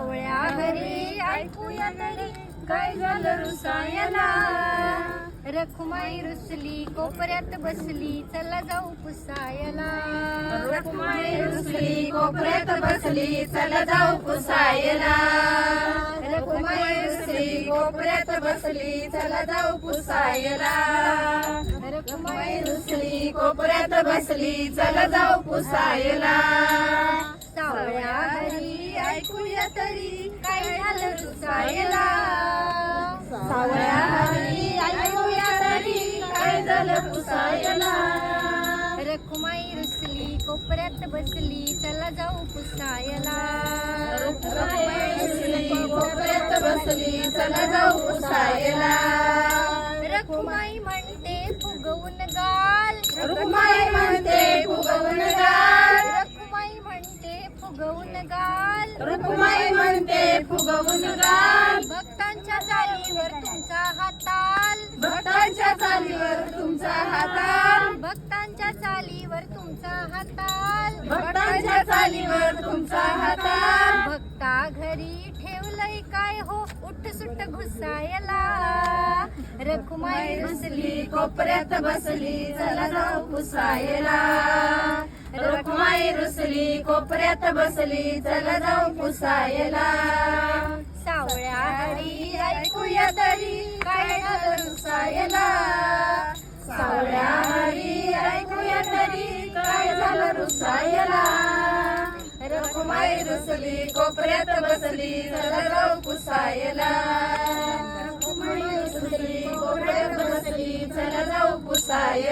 सावळ्या घरी ऐकूया तरी काय झालं रुसायला? रखुमाई रुसली कोपऱ्यात बसली चला जाऊ पुसायला. रखुमाई रुसली कोपऱ्यात बसली चला जाऊ पुसायला. रखुमाई रुसली कोपऱ्यात बसली चला जाऊ पुसायला. रखुमाई रुसली कोपऱ्यात बसली चला जाऊ पुसायला. तरी काय झालं रुसायला. सावळ्या हरी ऐकूया तरी काय झालं पुसायला. रखुमाई रुसली कोपऱ्यात बसली चला जाऊ पुसायला. रखुमाई रुसली कोपऱ्यात बसली चला जाऊ पुसायला. रखुमाई म्हणते फुगवून गाल. रखुमाई म्हणते गाल रुक्माई म्हणते फुगवून गाल भक्तांच्या चालीवर तुमचा हाताल. भक्तांच्या चालीवर तुमचा हाताल. भक्तांच्या चालीवर तुमचा हाताल. भक्तांच्या चालीवर तुमचा हाताल. भक्ता घरी ठेवलंय काय हो? उठ सुट घुसायला. रखुमाई रुसली कोपऱ्यात बसली चला जाऊ पुसायला. रुक्माई रुसली कोपऱ्यात बसली चला जाऊ पुसायला. सावळ्या हरी ऐकूया तरी काय झालं रुसायला. सावळ्या हरी ऐकूया तरी काय झालं रुसायला. रखुमाई रुसली कोपऱ्यात बसली चला जाऊ पुसायला. रखुमाई रुसली कोपऱ्यात बसली चला जाऊ पुसायला.